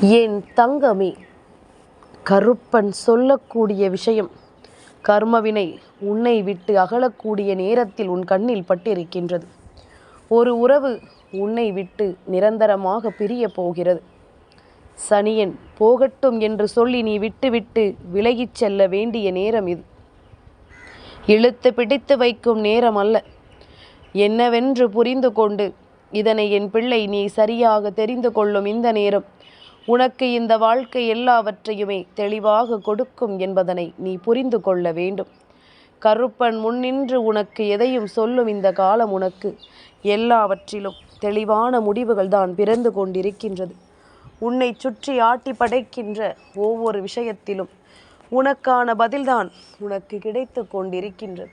என் தங்கமே கருப்பன் சொல்லக்கூடிய விஷயம் கர்மவினை உன்னை விட்டு அகலக்கூடிய நேரத்தில் உன் கண்ணில் பட்டிருக்கின்றது. ஒரு உறவு உன்னை விட்டு நிரந்தரமாக பிரிய போகிறது. சனியன் போகட்டும் என்று சொல்லி நீ விட்டுவிட்டு விலகிச் செல்ல வேண்டிய நேரம் இது. இழுத்து பிடித்து வைக்கும் நேரம் அல்ல. என்னவென்று புரிந்து கொண்டு இதனை என் பிள்ளை நீ சரியாக தெரிந்து கொள்ளும் இந்த நேரம். உனக்கு இந்த வாழ்க்கை எல்லாவற்றையுமே தெளிவாக கொடுக்கும் என்பதனை நீ புரிந்து கொள்ள வேண்டும். கருப்பன் முன்னின்று உனக்கு எதையும் சொல்லும் இந்த காலம் உனக்கு எல்லாவற்றிலும் தெளிவான முடிவுகள் தான் பிறந்து கொண்டிருக்கின்றது. உன்னை சுற்றி ஆட்டி படைக்கின்ற ஒவ்வொரு விஷயத்திலும் உனக்கான பதில்தான் உனக்கு கிடைத்து கொண்டிருக்கின்றது.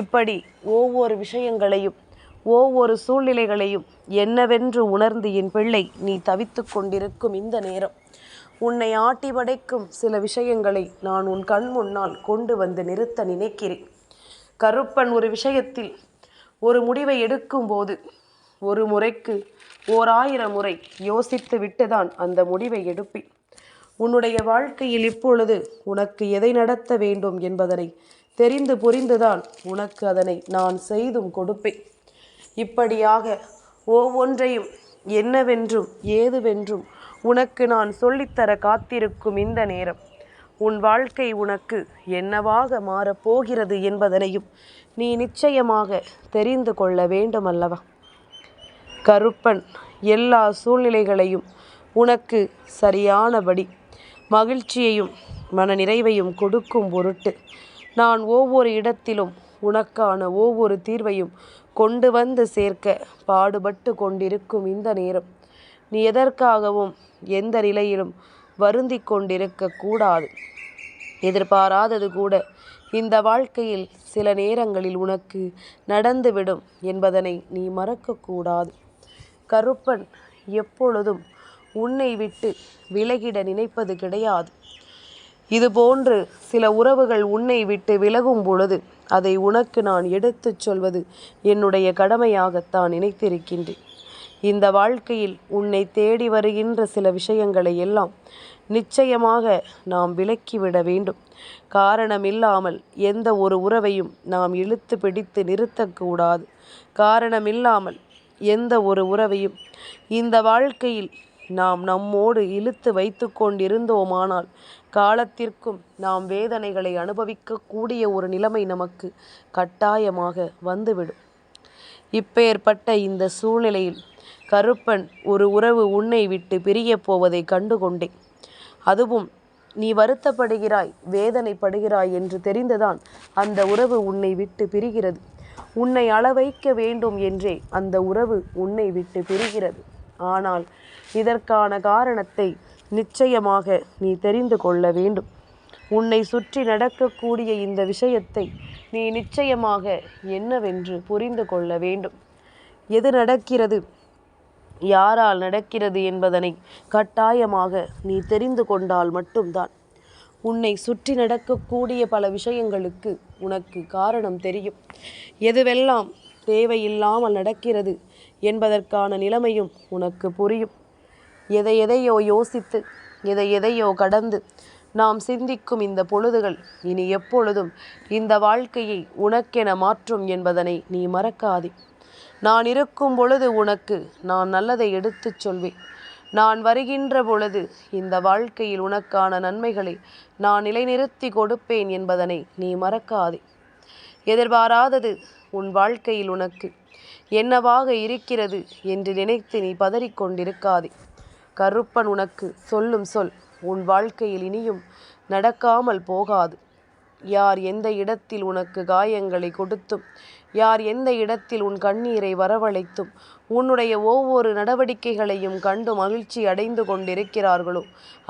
இப்படி ஒவ்வொரு விஷயங்களையும் ஒவ்வொரு சூழ்நிலைகளையும் என்னவென்று உணர்ந்து என் பிள்ளை நீ தவித்து கொண்டிருக்கும் இந்த நேரம். உன்னை ஆட்டி படைக்கும் சில விஷயங்களை நான் உன் கண் முன்னால் கொண்டு வந்து நிறுத்த நினைக்கிறேன். கருப்பன் ஒரு விஷயத்தில் ஒரு முடிவை எடுக்கும்போது ஒரு முறைக்கு ஓர் ஆயிரம் முறை யோசித்து விட்டுதான் அந்த முடிவை எடுப்பேன். உன்னுடைய வாழ்க்கையில் இப்பொழுது உனக்கு எதை நடத்த வேண்டும் என்பதனை தெரிந்து புரிந்துதான் உனக்கு அதனை நான் செய்தும் கொடுப்பேன். இப்படியாக ஒவ்வொன்றையும் என்னவென்றும் ஏதுவென்றும் உனக்கு நான் சொல்லித்தர காத்திருக்கும் இந்த நேரம். உன் வாழ்க்கை உனக்கு என்னவாக மாறப்போகிறது என்பதனையும் நீ நிச்சயமாக தெரிந்து கொள்ள வேண்டும் அல்லவா கருப்பன் எல்லா சூழ்நிலைகளையும் உனக்கு சரியானபடி மகிழ்ச்சியையும் மனநிறைவையும் கொடுக்கும் பொருட்டு நான் ஒவ்வொரு இடத்திலும் உனக்கான ஒவ்வொரு தீர்வையும் கொண்டு வந்து சேர்க்க பாடுபட்டு கொண்டிருக்கும் இந்த நேரம். நீ எதற்காகவும் எந்த நிலையிலும் வருந்தி கொண்டிருக்க கூடாது. எதிர்பாராதது கூட இந்த வாழ்க்கையில் சில நேரங்களில் உனக்கு நடந்துவிடும் என்பதனை நீ மறக்கக்கூடாது கருப்பன் எப்பொழுதும் உன்னை விட்டு விலகிட நினைப்பது கிடையாது. இதுபோன்று சில உறவுகள் உன்னை விட்டு விலகும் பொழுது அதை உனக்கு நான் எடுத்துச் சொல்வது என்னுடைய கடமையாகத்தான் நினைத்திருக்கின்றேன். இந்த வாழ்க்கையில் உன்னை தேடி வருகின்ற சில விஷயங்களை எல்லாம் நிச்சயமாக நாம் விலக்கிவிட வேண்டும். காரணமில்லாமல் எந்த ஒரு உறவையும் நாம் இழுத்து பிடித்து நிறுத்தக்கூடாது. காரணமில்லாமல் எந்த ஒரு உறவையும் இந்த வாழ்க்கையில் நாம் நம்மோடு இழுத்து வைத்து கொண்டிருந்தோமானால் காலத்திற்கும் நாம் வேதனைகளை அனுபவிக்கக்கூடிய ஒரு நிலைமை நமக்கு கட்டாயமாக வந்துவிடும். இப்பேற்பட்ட இந்த சூழ்நிலையில் கருப்பன் ஒரு உறவு உன்னை விட்டு பிரியப் போவதை கண்டுகொண்டேன் அதுவும் நீ வருத்தப்படுகிறாய் வேதனைப்படுகிறாய் என்று தெரிந்துதான் அந்த உறவு உன்னை விட்டு பிரிகிறது. உன்னை அளவைக்க வேண்டும் என்றே அந்த உறவு உன்னை விட்டு பிரிகிறது. ஆனால் இதற்கான காரணத்தை நிச்சயமாக நீ தெரிந்து கொள்ள வேண்டும். உன்னை சுற்றி நடக்கக்கூடிய இந்த விஷயத்தை நீ நிச்சயமாக என்னவென்று புரிந்து கொள்ள வேண்டும். எது நடக்கிறது யாரால் நடக்கிறது என்பதனை கட்டாயமாக நீ தெரிந்து கொண்டால் மட்டும்தான். உன்னை சுற்றி நடக்கக்கூடிய பல விஷயங்களுக்கு உனக்கு காரணம் தெரியும். எதுவெல்லாம் தேவையில்லாமல் நடக்கிறது என்பதற்கான நிலைமையும் உனக்கு புரியும். எதை எதையோ யோசித்து எதை எதையோ கடந்து நாம் சிந்திக்கும் இந்த பொழுதுகள் இனி எப்பொழுதும் இந்த வாழ்க்கையை உனக்கென மாற்றும் என்பதனை நீ மறக்காதே. நான் இருக்கும் பொழுது உனக்கு நான் நல்லதை எடுத்துச் சொல்வேன். நான் வருகின்ற பொழுது இந்த வாழ்க்கையில் உனக்கான நன்மைகளை நான் நிலைநிறுத்தி கொடுப்பேன் என்பதனை நீ மறக்காதே. எதிர்பாராதது உன் வாழ்க்கையில் உனக்கு என்னவாக இருக்கிறது என்று நினைத்து நீ பதறிக்கொண்டிருக்காதே. கருப்பன் உனக்கு சொல்லும் சொல் உன் வாழ்க்கையில் இனியும் நடக்காமல் போகாது. யார் எந்த இடத்தில் உனக்கு காயங்களை கொடுத்தும் யார் எந்த இடத்தில் உன் கண்ணீரை வரவழைத்தும் உன்னுடைய ஒவ்வொரு நடவடிக்கைகளையும் கண்டு மகிழ்ச்சி அடைந்து கொண்டிருக்கிறார்களோ?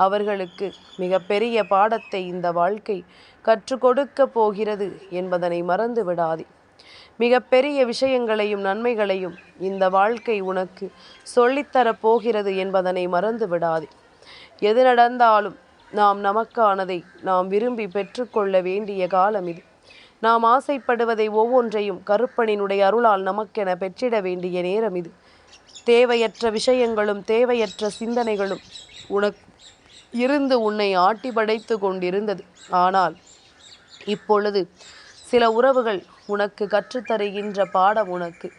அவர்களுக்கு மிகப்பெரிய பாடத்தை இந்த வாழ்க்கை கற்றுக் கொடுக்கப் போகிறது என்பதனை மறந்து விடாதே மிகப்பெரிய விஷயங்களையும் நன்மைகளையும் இந்த வாழ்க்கை உனக்கு சொல்லித்தரப் போகிறது என்பதனை மறந்து விடாதே. எது நடந்தாலும் நாம் நமக்கானதை நாம் விரும்பி பெற்றுக்கொள்ள வேண்டிய காலம் இது. நாம் ஆசைப்படுவதை ஒவ்வொன்றையும் கருப்பனினுடைய அருளால் நமக்கென பெற்றிட வேண்டிய நேரம் இது. தேவையற்ற விஷயங்களும் தேவையற்ற சிந்தனைகளும் உனக்கு இருந்து உன்னை ஆட்டி படைத்து கொண்டிருந்தது. ஆனால் இப்பொழுது சில உறவுகள் உனக்கு கற்றுத்தருகின்ற பாடம் உனக்கு.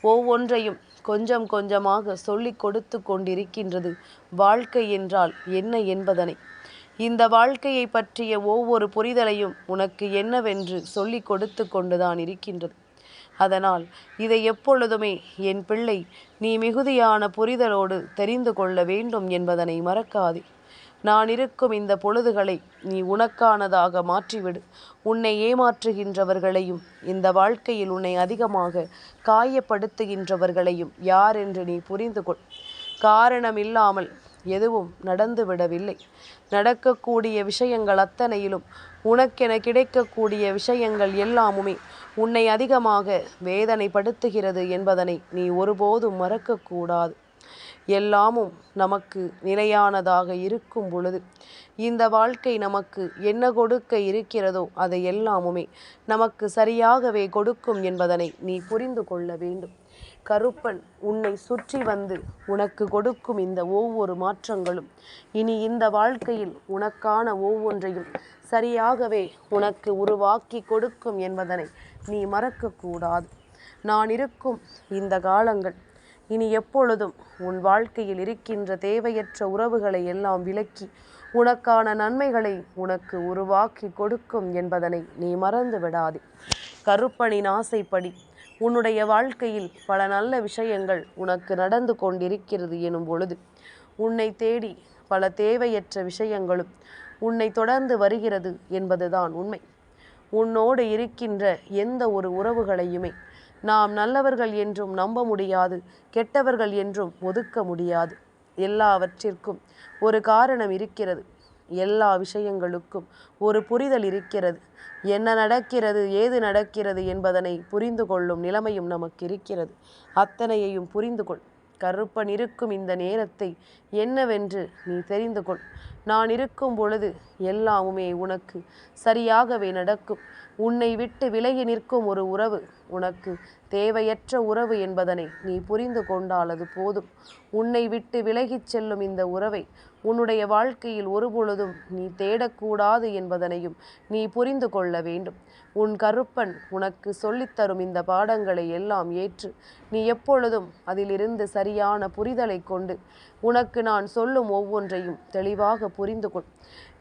ஒவ்வொன்றையும் கொஞ்சம் கொஞ்சமாக சொல்லிக் கொடுத்து கொண்டிருக்கின்றது வாழ்க்கை என்றால் என்ன என்பதனை. இந்த வாழ்க்கையை பற்றிய ஒவ்வொரு புரிதலையும் உனக்கு என்னவென்று சொல்லிக் கொடுத்து கொண்டுதான் இருக்கின்றது. அதனால் இதை எப்பொழுதுமே என் பிள்ளை நீ மிகுதியான புரிதலோடு தெரிந்து கொள்ள வேண்டும் என்பதனை மறக்காதே. நான் இருக்கும் இந்த பொழுதுகளை நீ உனக்கானதாக மாற்றிவிடு. உன்னை ஏமாற்றுகின்றவர்களையும் இந்த வாழ்க்கையில் உன்னை அதிகமாக காயப்படுத்துகின்றவர்களையும் யார் என்று நீ புரிந்து கொள். காரணமில்லாமல் எதுவும் நடந்துவிடவில்லை. நடக்கக்கூடிய விஷயங்கள் அத்தனையிலும் உனக்கென கிடைக்கக்கூடிய விஷயங்கள் எல்லாமுமே உன்னை அதிகமாக வேதனைப்படுத்துகிறது என்பதனை நீ ஒருபோதும் மறக்கக்கூடாது. எல்லாமும் நமக்கு நிலையானதாக இருக்கும் பொழுது இந்த வாழ்க்கை நமக்கு என்ன கொடுக்க இருக்கிறதோ அதை எல்லாமுமே நமக்கு சரியாகவே கொடுக்கும் என்பதனை நீ புரிந்து கொள்ள வேண்டும். கருப்பன் உன்னை சுற்றி வந்து உனக்கு கொடுக்கும் இந்த ஒவ்வொரு மாற்றங்களும் இனி இந்த வாழ்க்கையில் உனக்கான ஒவ்வொன்றையும் சரியாகவே உனக்கு உருவாக்கி கொடுக்கும் என்பதனை நீ மறக்கக்கூடாது. நான் இருக்கும் இந்த காலங்கள் இனி எப்பொழுதும் உன் வாழ்க்கையில் இருக்கின்ற தேவையற்ற உறவுகளை எல்லாம் விலக்கி உனக்கான நன்மைகளை உனக்கு உருவாக்கி கொடுக்கும் என்பதனை நீ மறந்து விடாதே. கருப்பனின் ஆசைப்படி உன்னுடைய வாழ்க்கையில் பல நல்ல விஷயங்கள் உனக்கு நடந்து கொண்டிருக்கிறது எனும் பொழுது உன்னை தேடி பல தேவையற்ற விஷயங்களும் உன்னை தொடர்ந்து வருகிறது என்பதுதான் உண்மை. உன்னோடு இருக்கின்ற எந்த ஒரு உறவுகளையுமே நாம் நல்லவர்கள் என்றும் நம்ப முடியாது கெட்டவர்கள் என்றும் ஒதுக்க முடியாது. எல்லாவற்றிற்கும் ஒரு காரணம் இருக்கிறது. எல்லா விஷயங்களுக்கும் ஒரு புரிதல் இருக்கிறது. என்ன நடக்கிறது ஏது நடக்கிறது என்பதனை புரிந்து கொள்ளும் நிலைமையும் நமக்கு இருக்கிறது. அத்தனையையும் புரிந்து கொள் கருப்பன் இருக்கும் இந்த நேரத்தை என்னவென்று நீ தெரிந்து கொள். நான் இருக்கும் பொழுது எல்லாமுமே உனக்கு சரியாகவே நடக்கும். உன்னை விட்டு விலகி நிற்கும் ஒரு உறவு உனக்கு தேவையற்ற உறவு என்பதனை நீ புரிந்து கொண்டால் அது போதும். உன்னை விட்டு விலகிச் செல்லும் இந்த உறவை உன்னுடைய வாழ்க்கையில் ஒருபொழுதும் நீ தேடக்கூடாது என்பதனையும் நீ புரிந்து கொள்ள வேண்டும். உன் கருப்பன் உனக்கு சொல்லித்தரும் இந்த பாடங்களை எல்லாம் ஏற்று நீ எப்பொழுதும் அதிலிருந்து சரியான புரிதலை கொண்டு உனக்கு நான் சொல்லும் ஒவ்வொன்றையும் தெளிவாக புரிந்து கொள்.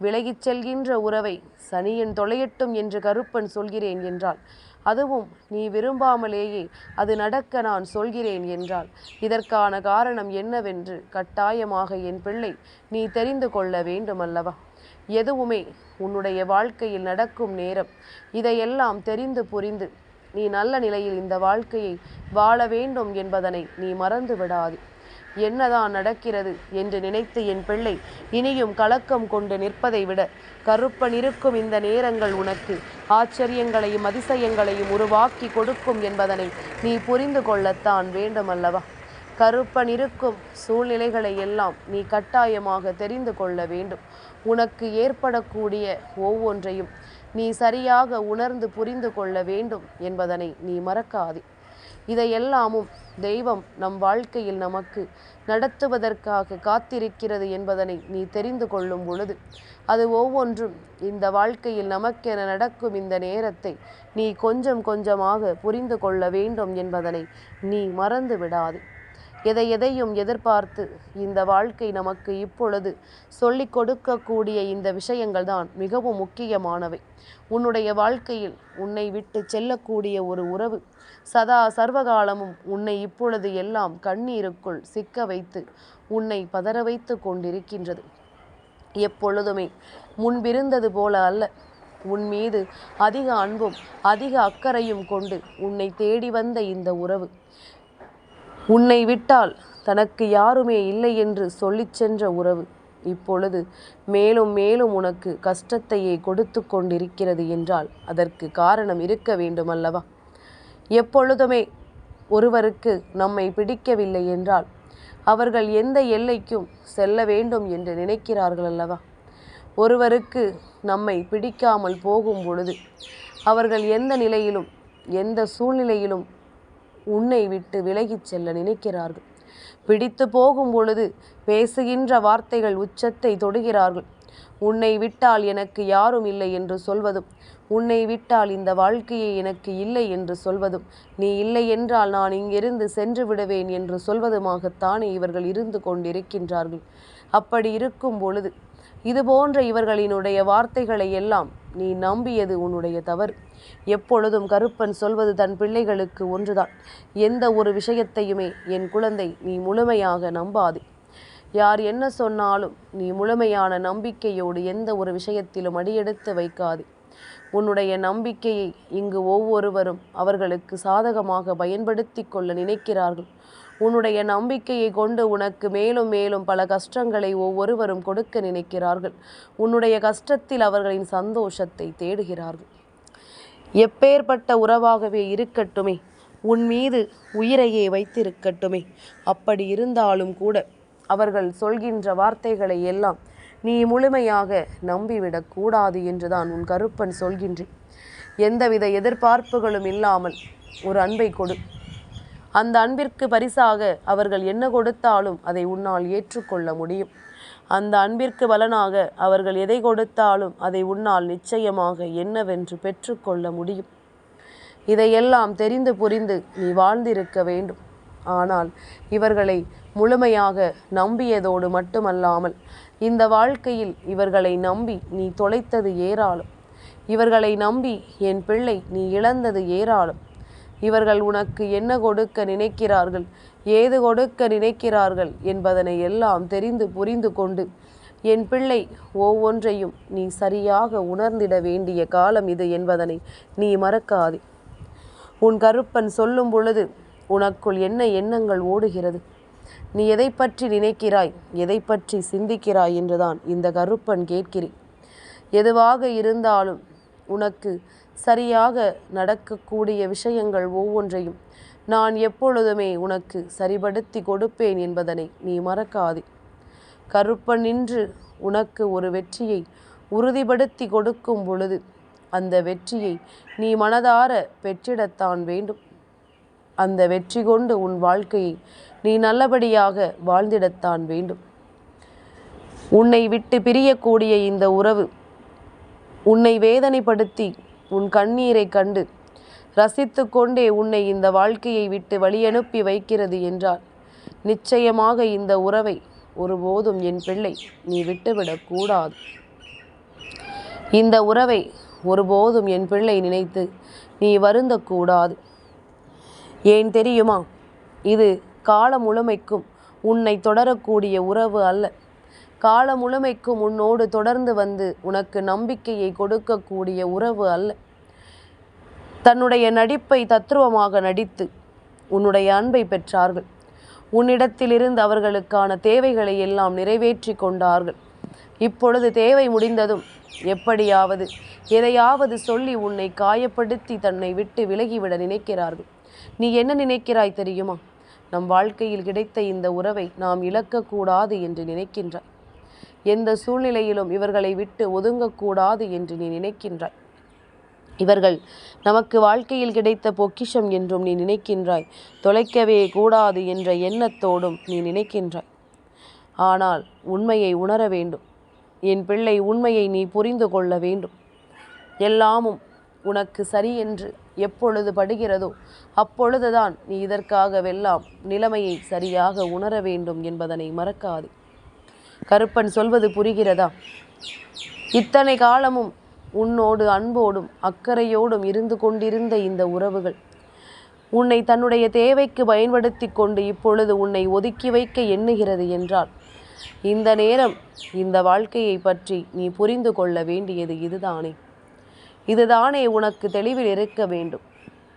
விலகிச் செல்கின்ற உறவை சனியின் தொலையட்டும் என்று கருப்பன் சொல்கிறேன் என்றால் அதுவும் நீ விரும்பாமலேயே அது நடக்க நான் சொல்கிறேன் என்றால் இதற்கான காரணம் என்னவென்று கட்டாயமாக என் பிள்ளை நீ தெரிந்து கொள்ள வேண்டுமல்லவா? எதுவுமே உன்னுடைய வாழ்க்கையில் நடக்கும் நேரம். இதையெல்லாம் தெரிந்து புரிந்து நீ நல்ல நிலையில் இந்த வாழ்க்கையை வாழ வேண்டும் என்பதனை நீ மறந்து விடாது. என்னதான் நடக்கிறது என்று நினைத்து என் பிள்ளை இனியும் கலக்கம் கொண்டு நிற்பதை விட கருப்பன் இருக்கும் இந்த நேரங்கள் உனக்கு ஆச்சரியங்களையும் அதிசயங்களையும் உருவாக்கி கொடுக்கும் என்பதனை நீ புரிந்து கொள்ளத்தான் வேண்டுமல்லவா? இருக்கும் சூழ்நிலைகளை எல்லாம் நீ கட்டாயமாக தெரிந்து கொள்ள வேண்டும். உனக்கு ஏற்படக்கூடிய ஒவ்வொன்றையும் நீ சரியாக உணர்ந்து புரிந்து கொள்ள வேண்டும் என்பதனை நீ மறக்காதே. இதையெல்லாமும் தெய்வம் நம் வாழ்க்கையில் நமக்கு நடத்துவதற்காக காத்திருக்கிறது என்பதனை நீ தெரிந்து கொள்ளும் பொழுது அது ஒவ்வொன்றும் இந்த வாழ்க்கையில் நமக்கென நடக்கும் இந்த நேரத்தை நீ கொஞ்சம் கொஞ்சமாக புரிந்து கொள்ள வேண்டும் என்பதனை நீ மறந்து விடாதே. எதை எதையும் எதிர்பார்த்து இந்த வாழ்க்கை நமக்கு இப்பொழுது சொல்லிக் கொடுக்கக்கூடிய இந்த விஷயங்கள் தான் மிகவும் முக்கியமானவை. உன்னுடைய வாழ்க்கையில் உன்னை விட்டு செல்லக்கூடிய ஒரு உறவு சதா சர்வகாலமும் உன்னை இப்பொழுது எல்லாம் கண்ணீருக்குள் சிக்க வைத்து உன்னை பதற வைத்து கொண்டிருக்கின்றது. எப்பொழுதுமே முன்பிருந்தது போல அல்ல. உன் மீது அதிக அன்பும் அதிக அக்கறையும் கொண்டு உன்னை தேடி வந்த இந்த உறவு. உன்னை விட்டால் தனக்கு யாருமே இல்லை என்று சொல்லிச் சென்ற உறவு இப்பொழுது மேலும் மேலும் உனக்கு கஷ்டத்தையே கொடுத்து கொண்டிருக்கிறது என்றால் அதற்கு காரணம் இருக்க வேண்டும் அல்லவா எப்பொழுதுமே ஒருவருக்கு நம்மை பிடிக்கவில்லை என்றால் அவர்கள் எந்த எல்லைக்கும் செல்ல வேண்டும் என்று நினைக்கிறார்கள் அல்லவா ஒருவருக்கு நம்மை பிடிக்காமல் போகும் பொழுது அவர்கள் எந்த நிலையிலும் எந்த சூழ்நிலையிலும் உன்னை விட்டு விலகிச் செல்ல நினைக்கிறார்கள். பிடித்து போகும் பொழுது பேசுகின்ற வார்த்தைகள் உச்சத்தை தொடுகிறார்கள். உன்னை விட்டால் எனக்கு யாரும் இல்லை என்று சொல்வதும் உன்னை விட்டால் இந்த வாழ்க்கையை எனக்கு இல்லை என்று சொல்வதும் நீ இல்லை என்றால் நான் இங்கிருந்து சென்று விடுவேன் என்று சொல்வதுமாகத்தானே இவர்கள் இருந்து கொண்டிருக்கின்றார்கள். அப்படி இருக்கும் பொழுது இது போன்ற இவர்களினுடைய வார்த்தைகளை எல்லாம் நீ நம்பியது உன்னுடைய தவறு. எப்பொழுதும் கருப்பன் சொல்வது தன் பிள்ளைகளுக்கு ஒன்றுதான். எந்த ஒரு விஷயத்தையுமே என் குழந்தை நீ முழுமையாக நம்பாதே. யார் என்ன சொன்னாலும் நீ முழுமையான நம்பிக்கையோடு எந்த ஒரு விஷயத்திலும் அடியெடுத்து வைக்காதே. உன்னுடைய நம்பிக்கையை இங்கு ஒவ்வொருவரும் அவர்களுக்கு சாதகமாக பயன்படுத்தி கொள்ள நினைக்கிறார்கள். உன்னுடைய நம்பிக்கையை கொண்டு உனக்கு மேலும் மேலும் பல கஷ்டங்களை ஒவ்வொருவரும் கொடுக்க நினைக்கிறார்கள். உன்னுடைய கஷ்டத்தில் அவர்களின் சந்தோஷத்தை தேடுகிறார்கள். எப்பேற்பட்ட உறவாகவே இருக்கட்டுமே உன் மீது உயிரையே வைத்திருக்கட்டுமே. அப்படி இருந்தாலும் கூட அவர்கள் சொல்கின்ற வார்த்தைகளை எல்லாம் நீ முழுமையாக நம்பிவிடக்கூடாது என்றுதான் உன் கருப்பன் சொல்கின்றேன். எந்தவித எதிர்பார்ப்புகளும் இல்லாமல் ஒரு அன்பை கொடு. அந்த அன்பிற்கு பரிசாக அவர்கள் என்ன கொடுத்தாலும் அதை உன்னால் ஏற்றுக்கொள்ள முடியும். அந்த அன்பிற்கு பலனாக அவர்கள் எதை கொடுத்தாலும் அதை உன்னால் நிச்சயமாக என்னவென்று பெற்றுக்கொள்ள முடியும். இதையெல்லாம் தெரிந்து புரிந்து நீ வாழ்ந்திருக்க வேண்டும். ஆனால் இவர்களை முழுமையாக நம்பியதோடு மட்டுமல்லாமல் இந்த வாழ்க்கையில் இவர்களை நம்பி நீ தொலைத்தது ஏராளம். இவர்களை நம்பி என் பிள்ளை நீ இழந்தது ஏராளம். இவர்கள் உனக்கு என்ன கொடுக்க நினைக்கிறார்கள்? ஏது கொடுக்க நினைக்கிறார்கள்? என்பதனை எல்லாம் தெரிந்து புரிந்து கொண்டு என் பிள்ளை ஒவ்வொன்றையும் நீ சரியாக உணர்ந்திட வேண்டிய காலம் இது என்பதனை நீ மறக்காதே. உன் கருப்பன் சொல்லும் பொழுது உனக்குள் என்ன எண்ணங்கள் ஓடுகிறது? நீ எதை பற்றி நினைக்கிறாய்? எதை பற்றி சிந்திக்கிறாய்? என்றுதான் இந்த கருப்பன் கேட்கிறேன். எதுவாக இருந்தாலும் உனக்கு சரியாக நடக்கக்கூடிய விஷயங்கள் ஒவ்வொன்றையும் நான் எப்பொழுதுமே உனக்கு சரிபடுத்தி கொடுப்பேன் என்பதனை நீ மறக்காதே. கருப்பன் நின்று உனக்கு ஒரு வெற்றியை உறுதிப்படுத்தி கொடுக்கும் பொழுது அந்த வெற்றியை நீ மனதார பெற்றிடத்தான் வேண்டும். அந்த வெற்றி கொண்டு உன் வாழ்க்கையை நீ நல்லபடியாக வாழ்ந்திடத்தான் வேண்டும். உன்னை விட்டு பிரியக்கூடிய இந்த உறவு உன்னை வேதனைப்படுத்தி உன் கண்ணீரை கண்டு ரசித்து கொண்டே உன்னை இந்த வாழ்க்கையை விட்டு வழியனுப்பி வைக்கிறது என்றால் நிச்சயமாக இந்த உறவை ஒருபோதும் என் பிள்ளை நீ விட்டுவிடக்கூடாது இந்த உறவை ஒருபோதும் என் பிள்ளை நினைத்து நீ வருந்தக்கூடாது ஏன் தெரியுமா? இது காலம் முழுமைக்கும் உன்னை தொடரக்கூடிய உறவு அல்ல. கால முழுமைக்கும் உன்னோடு தொடர்ந்து வந்து உனக்கு நம்பிக்கையை கொடுக்கக்கூடிய உறவு அல்ல. தன்னுடைய நடிப்பை தத்துருவமாக நடித்து உன்னுடைய அன்பை பெற்றார்கள். உன்னிடத்திலிருந்து அவர்களுக்கான தேவைகளை எல்லாம் நிறைவேற்றி கொண்டார்கள். இப்பொழுது தேவை முடிந்ததும் எப்படியாவது எதையாவது சொல்லி உன்னை காயப்படுத்தி தன்னை விட்டு விலகிவிட நினைக்கிறார்கள். நீ என்ன நினைக்கிறாய் தெரியுமா? நம் வாழ்க்கையில் கிடைத்த இந்த உறவை நாம் இழக்கக்கூடாது என்று நினைக்கின்றாய். எந்த சூழ்நிலையிலும் இவர்களை விட்டு ஒதுங்கக்கூடாது என்று நீ நினைக்கின்றாய். இவர்கள் நமக்கு வாழ்க்கையில் கிடைத்த பொக்கிஷம் என்றும் நீ நினைக்கின்றாய். தொலைக்கவே கூடாது என்ற எண்ணத்தோடும் நீ நினைக்கின்றாய். ஆனால் உண்மையை உணர வேண்டும். என் பிள்ளை உண்மையை நீ புரிந்து கொள்ள வேண்டும். எல்லாமும் உனக்கு சரி என்று எப்பொழுது படுகிறதோ அப்பொழுதுதான் நீ இதற்காகவெல்லாம் நிலைமையை சரியாக உணர வேண்டும் என்பதனை மறக்காது. கருப்பன் சொல்வது புரிகிறதா? இத்தனை காலமும் உன்னோடு அன்போடும் அக்கறையோடும் இருந்து கொண்டிருந்த இந்த உறவுகள் உன்னை தன்னுடைய தேவைக்கு பயன்படுத்தி கொண்டு இப்பொழுது உன்னை ஒதுக்கி வைக்க எண்ணுகிறது என்றால் இந்த நேரம் இந்த வாழ்க்கையை பற்றி நீ புரிந்து கொள்ள வேண்டியது இதுதானே? இதுதானே உனக்கு தெளிவில் இருக்க வேண்டும்.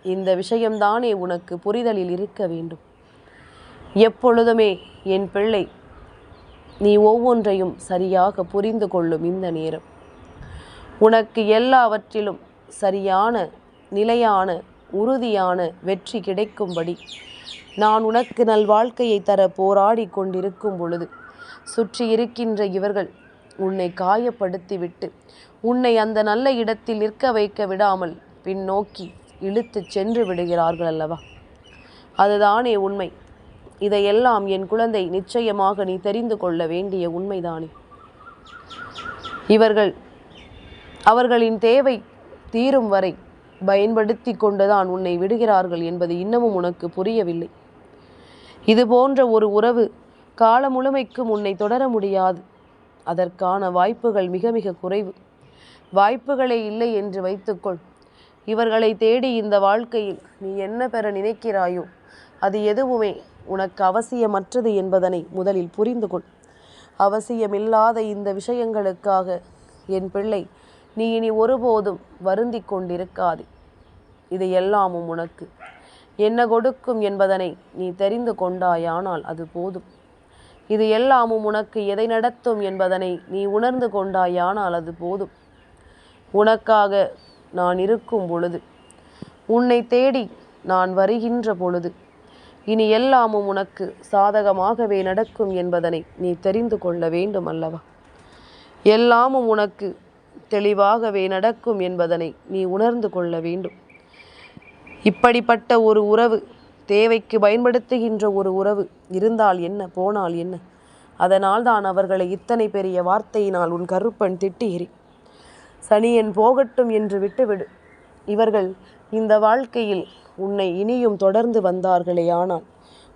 இந்த விஷயம்தானே உனக்கு புரிதலில் இருக்க வேண்டும். எப்பொழுதுமே என் பிள்ளை நீ ஒவ்வொன்றையும் சரியாக புரிந்து கொள்ளும் இந்த நேரம். உனக்கு எல்லாவற்றிலும் சரியான நிலையான உறுதியான வெற்றி கிடைக்கும்படி நான் உனக்கு நல் வாழ்க்கையை தர போராடி கொண்டிருக்கும் பொழுது சுற்றி இருக்கின்ற இவர்கள் உன்னை காயப்படுத்திவிட்டு உன்னை அந்த நல்ல இடத்தில் நிற்க வைக்க விடாமல் பின்னோக்கி இழுத்துச் சென்று விடுகிறார்கள் அல்லவா? அதுதானே உண்மை. இதையெல்லாம் என் குழந்தை நிச்சயமாக நீ தெரிந்து கொள்ள வேண்டிய உண்மைதானே. இவர்கள் அவர்களின் தேவை தீரும் வரை பயன்படுத்தி கொண்டுதான் உன்னை விடுகிறார்கள் என்பது இன்னமும் உனக்கு புரியவில்லை. இது போன்ற ஒரு உறவு கால முழுமைக்கும் உன்னை தொடர முடியாது. அதற்கான வாய்ப்புகள் மிக மிக குறைவு. வாய்ப்புகளே இல்லை என்று வைத்துக்கொள். இவர்களை தேடி இந்த வாழ்க்கையில் நீ என்ன பெற நினைக்கிறாயோ அது எதுவுமே உனக்கு அவசியமற்றது என்பதனை முதலில் புரிந்து கொள். அவசியமில்லாத இந்த விஷயங்களுக்காக என் பிள்ளை நீ இனி ஒருபோதும் வருந்தி கொண்டிருக்காது. இது எல்லாமும் உனக்கு. என்ன கொடுக்கும் என்பதனை நீ தெரிந்து கொண்டாயானால் அது போதும். இது எல்லாமும் உனக்கு எதை நடத்தும் என்பதனை நீ உணர்ந்து கொண்டாயானால் அது போதும். உனக்காக நான் இருக்கும் பொழுது உன்னை தேடி நான் வருகின்ற பொழுது இனி எல்லாமும் உனக்கு சாதகமாகவே நடக்கும் என்பதனை நீ தெரிந்து கொள்ள வேண்டும் அல்லவா எல்லாமும் உனக்கு தெளிவாகவே நடக்கும் என்பதனை நீ உணர்ந்து கொள்ள வேண்டும். இப்படிப்பட்ட ஒரு உறவு தேவைக்கு பயன்படுத்துகின்ற ஒரு உறவு இருந்தால் என்ன போனால் என்ன? அதனால் தான் அவர்களை இத்தனை பெரிய வார்த்தையினால் உன் கருப்பன் திட்டுகிறி சனியன் போகட்டும் என்று விட்டுவிடு. இவர்கள் இந்த வாழ்க்கையில் உன்னை இனியும் தொடர்ந்து வந்தார்களே ஆனால்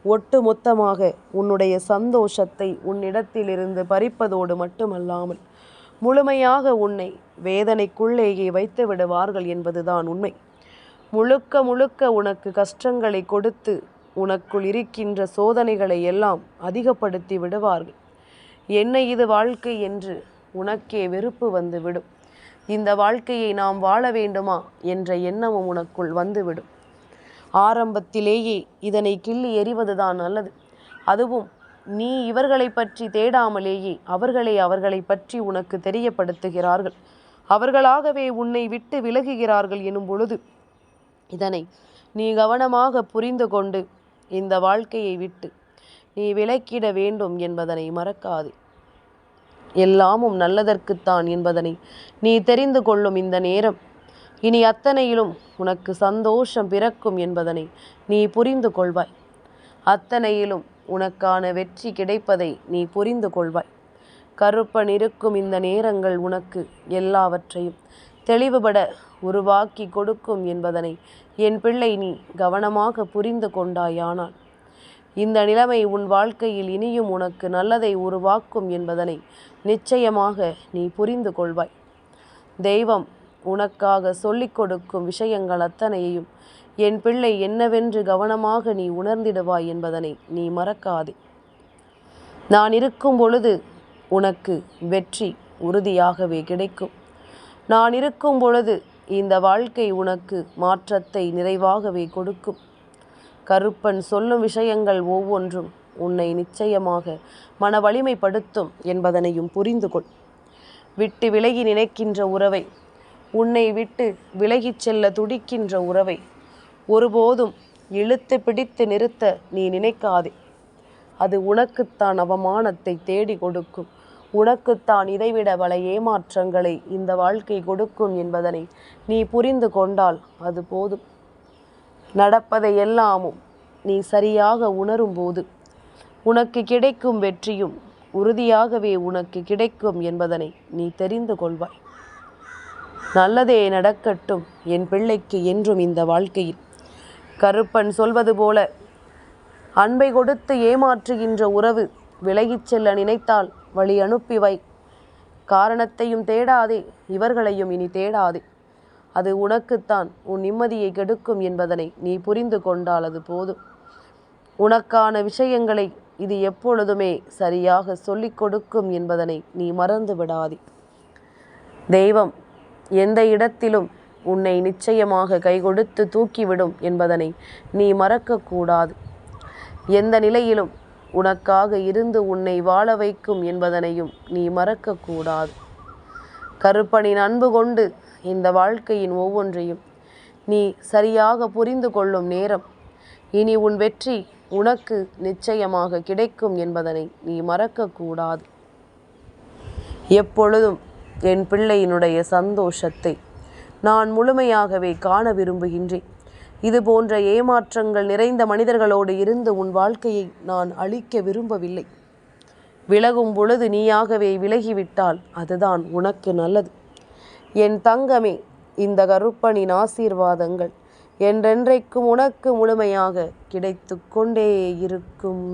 ஒட்டு மொத்தமாக உன்னுடைய சந்தோஷத்தை உன்னிடத்திலிருந்து பறிப்பதோடு மட்டுமல்லாமல் முழுமையாக உன்னை வேதனைக்குள்ளேயே வைத்து விடுவார்கள் என்பதுதான் உண்மை. முழுக்க முழுக்க உனக்கு கஷ்டங்களை கொடுத்து உனக்குள் இருக்கின்ற சோதனைகளை எல்லாம் அதிகப்படுத்தி விடுவார்கள். என்ன இது வாழ்க்கை என்று உனக்கே வெறுப்பு வந்துவிடும் இந்த வாழ்க்கையை நாம் வாழ வேண்டுமா என்ற எண்ணமும் உனக்குள் வந்துவிடும் ஆரம்பத்திலேயே இதனை கிள்ளி எறிவதுதான் நல்லது. அதுவும் நீ இவர்களை பற்றி தேடாமலேயே அவர்களே அவர்களை பற்றி உனக்கு தெரியப்படுத்துகிறார்கள். அவர்களாகவே உன்னை விட்டு விலகுகிறார்கள் எனும் பொழுது இதனை நீ கவனமாக புரிந்து கொண்டு இந்த வாழ்க்கையை விட்டு நீ விலக்கிட வேண்டும் என்பதனை மறக்காது. எல்லாமும் நல்லதற்குத்தான் என்பதனை நீ தெரிந்து கொள்ளும் இந்த நேரம் இனி அத்தனையிலும் உனக்கு சந்தோஷம் பிறக்கும் என்பதனை நீ புரிந்து கொள்வாய். அத்தனையிலும் உனக்கான வெற்றி கிடைப்பதை நீ புரிந்து கொள்வாய். கருப்பன் இருக்கும் இந்த நேரங்கள் உனக்கு எல்லாவற்றையும் தெளிவுபட உருவாக்கி கொடுக்கும் என்பதனை என் பிள்ளை நீ கவனமாக புரிந்து கொண்டாயானால் இந்த நிலைமை உன் வாழ்க்கையில் இனியும் உனக்கு நல்லதை உருவாக்கும் என்பதனை நிச்சயமாக நீ புரிந்து கொள்வாய். தெய்வம் உனக்காக சொல்லிக் கொடுக்கும் விஷயங்கள் அத்தனையையும் என் பிள்ளை என்னவென்று கவனமாக நீ உணர்ந்திடுவாய் என்பதனை நீ மறக்காதே. நான் இருக்கும் பொழுது உனக்கு வெற்றி உறுதியாகவே கிடைக்கும். நான் இருக்கும் பொழுது இந்த வாழ்க்கை உனக்கு மாற்றத்தை நிறைவாகவே கொடுக்கும். கருப்பன் சொல்லும் விஷயங்கள் ஒவ்வொன்றும் உன்னை நிச்சயமாக மன வலிமைப்படுத்தும் என்பதனையும் புரிந்து கொள் விட்டு விலகி நினைக்கின்ற உறவை உன்னை விட்டு விலகிச் செல்ல துடிக்கின்ற உறவை ஒருபோதும் இழுத்து பிடித்து நிறுத்த நீ நினைக்காதே. அது உனக்குத்தான் அவமானத்தை தேடி கொடுக்கும். உனக்குத்தான் இதைவிட பல ஏமாற்றங்களை இந்த வாழ்க்கை கொடுக்கும் என்பதனை நீ புரிந்து கொண்டால் அது போதும். நடப்பதை எல்லாமும் நீ சரியாக உணரும்போது உனக்கு கிடைக்கும் வெற்றியும் உறுதியாகவே உனக்கு கிடைக்கும் என்பதனை நீ தெரிந்து கொள்வாய். நல்லதே நடக்கட்டும். என் பிள்ளைக்கு என்றும் இந்த வாழ்க்கையில். கருப்பன் சொல்வது போல அன்பை கொடுத்து ஏமாற்றுகின்ற உறவு விலகிச் செல்ல நினைத்தால் வழி அனுப்பி வை. காரணத்தையும் தேடாதே இவர்களையும் இனி தேடாதே. அது உனக்குத்தான் உன் நிம்மதியை கெடுக்கும் என்பதனை நீ புரிந்து கொண்டால் அது போதும். உனக்கான விஷயங்களை இது எப்பொழுதுமே சரியாக சொல்லிக் கொடுக்கும் என்பதனை நீ மறந்து விடாதே. தெய்வம் எந்த இடத்திலும் உன்னை நிச்சயமாக கைகொடுத்து தூக்கிவிடும் என்பதனை நீ மறக்கக்கூடாது. எந்த நிலையிலும் உனக்காக இருந்து உன்னை வாழ வைக்கும் என்பதனையும் நீ மறக்கக்கூடாது. கருப்பனின் அன்பு கொண்டு இந்த வாழ்க்கையின் ஒவ்வொன்றையும் நீ சரியாக புரிந்து கொள்ளும் நேரம். இனி உன் வெற்றி உனக்கு நிச்சயமாக கிடைக்கும் என்பதனை நீ மறக்கக்கூடாது. எப்பொழுதும் என் பிள்ளையினுடைய சந்தோஷத்தை நான் முழுமையாகவே காண விரும்புகின்றேன். இது போன்ற ஏமாற்றங்கள் நிறைந்த மனிதர்களோடு இருந்து உன் வாழ்க்கையை நான் அழிக்க விரும்பவில்லை. விலகும் பொழுது நீயாகவே விலகிவிட்டால் அதுதான் உனக்கு நல்லது. என் தங்கமே இந்த கருப்பனின் ஆசீர்வாதங்கள் என்றென்றைக்கும் உனக்கு முழுமையாக கிடைத்து கொண்டே இருக்கும்.